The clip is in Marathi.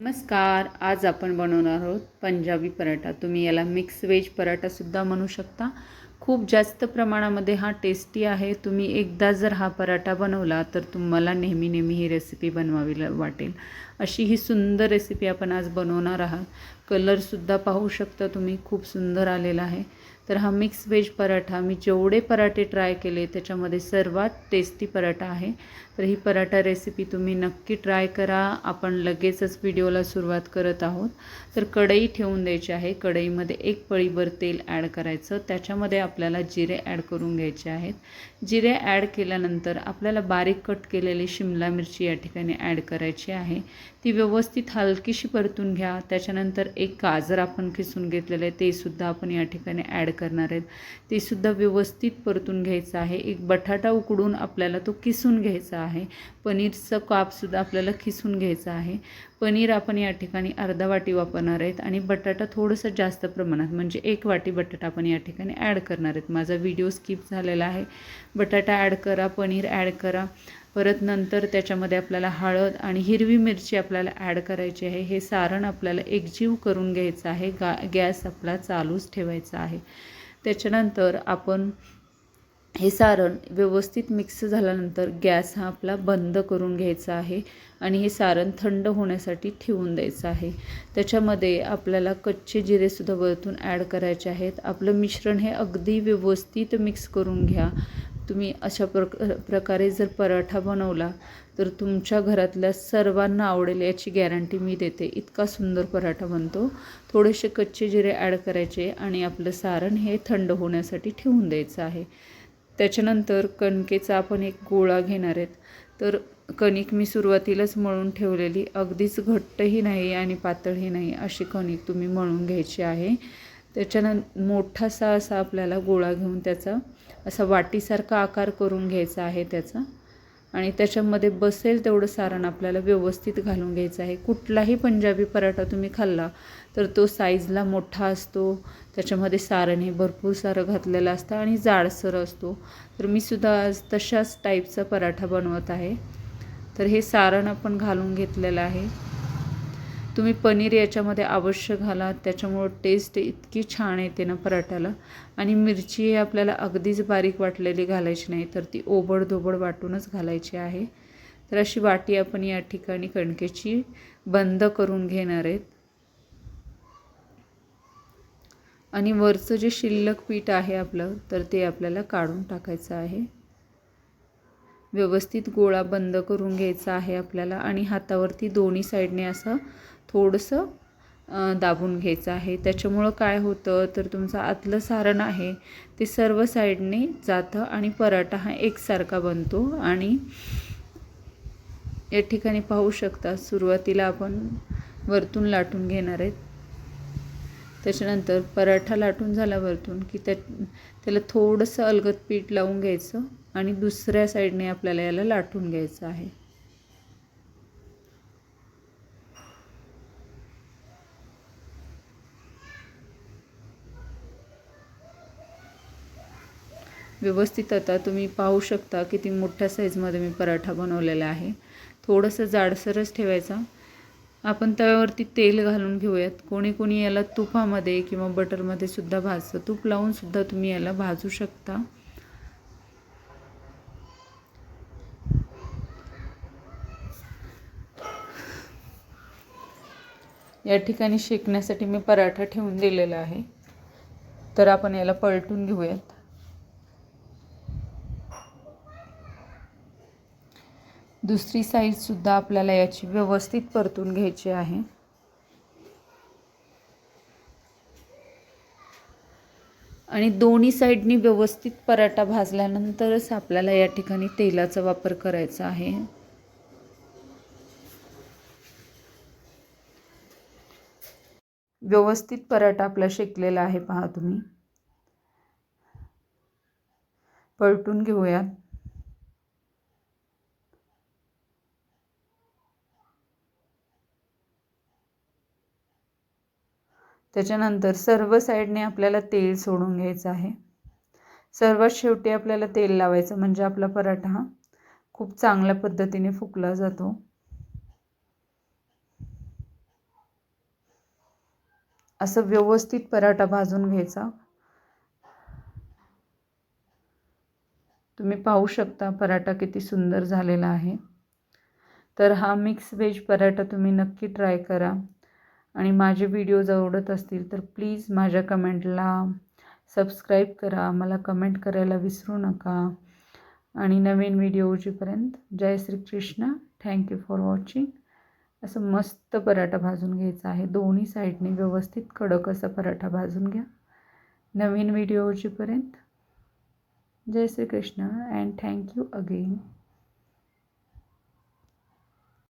नमस्कार आज आपण बनवणार आहोत पंजाबी पराठा. तुम्ही याला मिक्स व्हेज पराठासुद्धा म्हणू शकता. खूप जास्त प्रमाणामध्ये हा टेस्टी आहे. तुम्ही एकदा जर हा पराठा बनवला तर तुम्हाला नेहमी नेहमी ही रेसिपी बनवावी वाटेल. अशी ही सुंदर रेसिपी आपण आज बनवणार आहात. कलरसुद्धा पाहू शकता तुम्ही. खूप सुंदर आलेला आहे. तर हा मिक्स व्हेज पराठा मी जेवढे पराठे ट्राय केले त्याच्यामध्ये सर्वात टेस्टी पराठा आहे. तर ही पराठा रेसिपी तुम्ही नक्की ट्राय करा. आपण लगेचच व्हिडिओला सुरुवात करत आहोत. तर कढई ठेवून द्यायची आहे. कढईमध्ये एक पळीभर तेल ॲड करायचं. त्याच्यामध्ये आपल्याला जिरे ॲड करून घ्यायचे आहेत. जिरे ॲड केल्यानंतर आपल्याला बारीक कट केलेली शिमला मिरची या ठिकाणी ॲड करायची आहे. ती व्यवस्थित हलकीशी परतून घ्या. त्याच्यानंतर एक गाजर आपण खिसून घेतलेलं आहे तेसुद्धा आपण या ठिकाणी ॲड करणार आहेत. ते सुद्धा व्यवस्थित परतून घ्यायचं आहे. एक बटाटा उकडून आपल्याला तो किसून घ्यायचा आहे. पनीरचं कापसुद्धा आपल्याला खिसून घ्यायचं आहे. पनीर आपण या ठिकाणी अर्धा वाटी वापरणार आहेत आणि बटाटा थोडंसं जास्त प्रमाणात म्हणजे एक वाटी बटाटा आपण या ठिकाणी ॲड करणार आहेत. माझा व्हिडिओ स्किप झालेला आहे. बटाटा ॲड करा पनीर ॲड करा. परत नंतर त्याच्यामध्ये आपल्याला हळद आणि हिरवी मिरची आपल्याला ॲड करायची आहे. हे सारण आपल्याला एकजीव करून घ्यायचं आहे. गा गॅस आपला चालूच ठेवायचा आहे. त्याच्यानंतर आपण हे सारण व्यवस्थित मिक्स झाल्यानंतर गॅस हा आपला बंद करून घ्यायचा आहे आणि हे सारण थंड होण्यासाठी ठेवून द्यायचं आहे. त्याच्यामध्ये आपल्याला कच्चे जिरेसुद्धा वरतून ॲड करायचे आहेत. आपलं मिश्रण हे अगदी व्यवस्थित मिक्स करून घ्या. तुम्ही अशा प्रक प्रकारे जर पराठा बनवला तर तुमच्या घरातल्या सर्वांना आवडेल याची गॅरंटी मी देते. इतका सुंदर पराठा बनतो. थोडेसे कच्चे जिरे ॲड करायचे आणि आपलं सारण हे थंड होण्यासाठी ठेवून द्यायचं आहे. त्याच्यानंतर कणकेचा आपण एक गोळा घेणार आहेत. तर कणिक मी सुरुवातीलाच मळून ठेवलेली. अगदीच घट्टही नाही आणि पातळही नाही अशी कणिक तुम्ही मळून घ्यायची आहे. त्याच्यानं मोठासा असा आपल्याला गोळा घेऊन त्याचा असा वाटीसारखा आकार करून घ्यायचा आहे त्याचा. आणि त्याच्यामध्ये बसेल तेवढं सारण आपल्याला व्यवस्थित घालून घ्यायचं आहे. कुठलाही पंजाबी पराठा तुम्ही खाल्ला तर तो साईजला मोठा असतो. त्याच्यामध्ये सारण हे भरपूर सारं घातलेलं असतं आणि जाडसर असतो. तर मी सुद्धा आज तशाच टाईपचा पराठा बनवत आहे. तर हे सारण आपण घालून घेतलेलं आहे. तुम्ही पनीर याच्यामध्ये अवश्य घाला. त्याच्यामुळं टेस्ट इतकी छान येते ना पराठ्याला. आणि मिरची आपल्याला अगदीच बारीक वाटलेली घालायची नाही तर ती ओबडधोबड वाटूनच घालायची आहे. तर अशी वाटी आपण या ठिकाणी कणकेची बंद करून घेणार आहेत. आणि वरचं जे शिल्लक पीठ आहे आपलं तर ते आपल्याला काढून टाकायचं आहे. व्यवस्थित गोळा बंद करून घ्यायचा आहे आपल्याला. आणि हातावरती दोन्ही साईडने असं थोडंसं दाबून घ्यायचं आहे. त्याच्यामुळं काय होतं तर तुमचं आतलं सारण आहे ते सर्व साईडने जातं आणि पराठा हा एकसारखा बनतो. आणि या ठिकाणी पाहू शकता सुरुवातीला आपण वरतून लाटून घेणार आहेत. त्याच्यानंतर पराठा लाटून झाला वरतून की त्या त्याला थोडंसं अलगद पीठ लावून घ्यायचं आणि दुसऱ्या साईडने आपल्याला याला लाटून घ्यायचं आहे. व्यवस्थित आता तुम्ही पाहू शकता किती मोठ्या साईजमध्ये मी पराठा बनवलेला आहे. थोडंसं जाडसरच ठेवायचा. आपण तव्यावरती तेल घालून घेऊयात. कोणी कोणी याला तुपामध्ये किंवा बटरमध्ये सुद्धा भाजतं. तूप लावूनसुद्धा तुम्ही याला भाजू शकता. या ठिकाणी शेकण्यासाठी मी पराठा ठेवून दिलेला आहे. तर आपण याला पलटून घेऊयात. दुसरी साईडसुद्धा आपल्याला याची व्यवस्थित परतून घ्यायची आहे. आणि दोन्ही साईडनी व्यवस्थित पराठा भाजल्यानंतरच आपल्याला या ठिकाणी तेलाचा वापर करायचा आहे. व्यवस्थित पराठा आपला शेकलेला आहे पहा तुम्ही. पलटून घेऊयात. त्याच्यानंतर सर्व साईडने आपल्याला तेल सोडून घ्यायचं आहे. सर्वात शेवटी आपल्याला तेल लावायचं म्हणजे आपला पराठा हा खूप चांगल्या पद्धतीने फुकला जातो. असं व्यवस्थित पराठा भाजून घ्यायचा. तुम्ही पाहू शकता पराठा किती सुंदर झालेला आहे. तर हा मिक्स व्हेज पराठा तुम्ही नक्की ट्राय करा. आणि माझे व्हिडिओज आवडत असतील तर प्लीज माझ्या कमेंटला सबस्क्राईब करा. मला कमेंट करायला विसरू नका. आणि नवीन व्हिडिओजीपर्यंत Jai Shri Krishna thank you for watching असं मस्त पराठा भाजून घ्यायचा आहे. दोन्ही साईडने व्यवस्थित कडक असा पराठा भाजून घ्या. नवीन व्हिडिओजीपर्यंत Jai Shri Krishna and thank you again